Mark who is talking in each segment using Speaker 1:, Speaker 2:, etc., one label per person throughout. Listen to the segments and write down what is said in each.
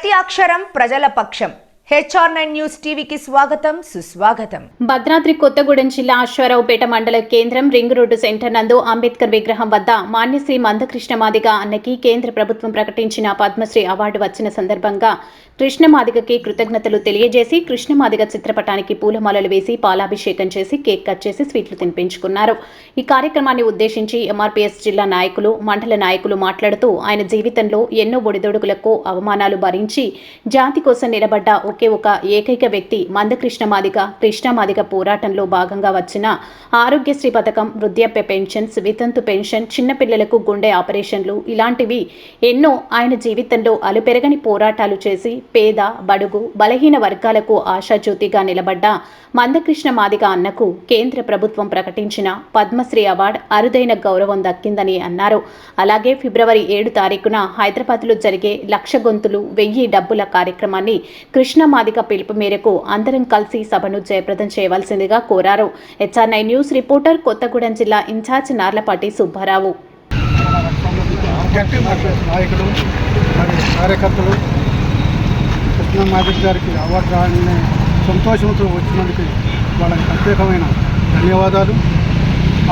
Speaker 1: ప్రతి అక్షరం ప్రజల పక్షం. హెచ్ఆర్ నైన్ న్యూస్ టీవీకి స్వాగతం సుస్వాగతం.
Speaker 2: భద్రాద్రి కొత్తగూడెం జిల్లా అశ్వారావుపేట మండల కేంద్రం రింగ్ రోడ్డు సెంటర్ నందు అంబేద్కర్ విగ్రహం వద్ద మాన్యశ్రీ మందకృష్ణ మాదిగ అన్నకి కేంద్ర ప్రభుత్వం ప్రకటించిన పద్మశ్రీ అవార్డు వచ్చిన సందర్భంగా కృష్ణ మాదిగకి కృతజ్ఞతలు తెలియజేసి కృష్ణ మాదిగ చిత్రపటానికి పూలమాలలు వేసి పాలాభిషేకం చేసి కేక్ కట్ చేసి స్వీట్లు తినిపించుకున్నారు. ఈ కార్యక్రమాన్ని ఉద్దేశించి ఎంఆర్పీఎస్ జిల్లా నాయకులు మండల నాయకులు మాట్లాడుతూ ఆయన జీవితంలో ఎన్నో ఒడిదొడుకులకు అవమానాలు భరించి జాతి కోసం నిలబడ్డ ఒకే ఒక ఏకైక వ్యక్తి మందకృష్ణ మాదిగ కృష్ణ మాదిగ పోరాటంలో భాగంగా వచ్చిన ఆరోగ్యశ్రీ పథకం వృద్ధాప్య పెన్షన్స్ వితంతు పెన్షన్ చిన్నపిల్లలకు గుండె ఆపరేషన్లు ఇలాంటివి ఎన్నో ఆయన జీవితంలో అలుపెరగని పోరాటాలు చేసి పేద బడుగు బలహీన వర్గాలకు ఆశాజ్యోతిగా నిలబడ్డ మందకృష్ణ మాదిగ అన్నకు కేంద్ర ప్రభుత్వం ప్రకటించిన పద్మశ్రీ అవార్డు అరుదైన గౌరవం దక్కిందని అన్నారు. అలాగే ఫిబ్రవరి ఏడు తారీఖున హైదరాబాద్లో జరిగే లక్ష గొంతులు వెయ్యి డబ్బుల కార్యక్రమాన్ని కృష్ణ మాదిక పిలుపు మేరకు అందరం కలిసి సభను జయప్రదం చేయవలసిందిగా కోరారు. HR nine news reporter Kothagudem జిల్లా ఇన్ఛార్జ్ నార్లపాటి సుబ్బారావు.
Speaker 3: నాయకులు మరియు కార్యకర్తలు కృష్ణ మాదిక్ గారికి అవార్డు సంతోషంతో వచ్చినందుకు వాళ్ళకి ప్రత్యేకమైన ధన్యవాదాలు.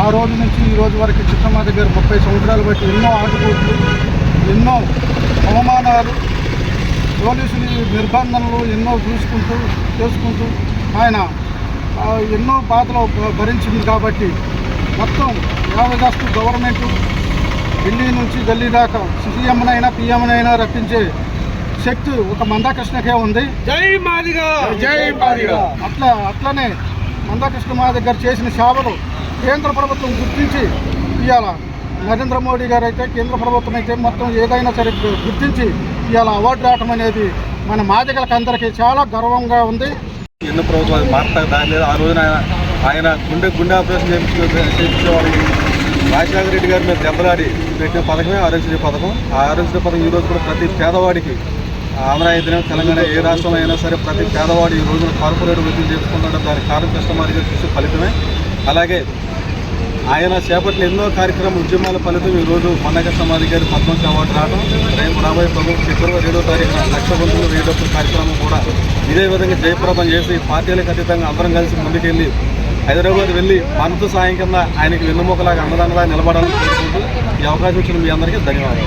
Speaker 3: ఆ రోజు నుంచి ఈ రోజు వరకు కృష్ణమాధవ్ గారు ముప్పై సంవత్సరాలు బట్టి ఎన్నో ఆటుపోట్లు ఎన్నో అవమానాలు పోలీసులు నిర్బంధనలు ఎన్నో చూసుకుంటూ చేసుకుంటూ ఆయన ఎన్నో బాధలు భరించింది కాబట్టి మొత్తం యావదస్తు గవర్నమెంట్ ఢిల్లీ నుంచి ఢిల్లీ దాకా సీఎంనైనా పిఎంనైనా రప్పించే శక్తి ఒక మందాకృష్ణకే ఉంది.
Speaker 4: జై మాదిగా! జై మాదిగా!
Speaker 3: అట్లా అట్లనే మందాకృష్ణ మా దగ్గర చేసిన సేవలు కేంద్ర ప్రభుత్వం గుర్తించి ఇవాళ నరేంద్ర మోడీ గారు అయితే కేంద్ర ప్రభుత్వం అయితే మొత్తం ఏదైనా సరే గుర్తించి ఇవాళ అవార్డు రావటం అనేది మన మాదిగలకు అందరికీ చాలా గర్వంగా ఉంది.
Speaker 4: ఎన్నో ప్రభుత్వాలు మారతా దాని లేదు ఆ రోజున ఆయన ఆయన గుండె గుండె ఆపరేషన్ చేయించు చేయించేవాడికి రాజశేఖర రెడ్డి గారి మీద దెబ్బలాడి పెట్టిన పథకమే ఆరోగ్యశ్రీ పథకం. ఆ ఆరోగ్యశ్రీ పథకం ఈ రోజు కూడా ప్రతి పేదవాడికి ఆంధ్ర అయితేనే తెలంగాణ ఏ రాష్ట్రంలో అయినా సరే ప్రతి పేదవాడు ఈ రోజున కార్పొరేట్ వృత్తి చేసుకుంటాడో దాని కారణం కస్టమర్గా చూసే ఫలితమే. అలాగే ఆయన చేపట్టిన ఎన్నో కార్యక్రమ ఉద్యమాల ఫలితం ఈరోజు రోజు మన్నగ సమాధి గారి పద్మశ్రీ అవార్డు రావడం రేపు రాబోయే ప్రభుత్వం ఫిబ్రవరి ఏడో తారీఖున లక్ష బంధువులు వేయడప్పుడు కార్యక్రమం కూడా ఇదే విధంగా జయప్రదం చేసి పార్టీలకు అతీతంగా అందరం కలిసి ముందుకెళ్ళి హైదరాబాద్ వెళ్ళి మనతో సాయం కింద ఆయనకి వెన్నుముకలాగా అన్నదానలా నిలబడాలని కోరుకుంటూ ఈ అవకాశం ఇచ్చిన మీ అందరికీ ధన్యవాదాలు.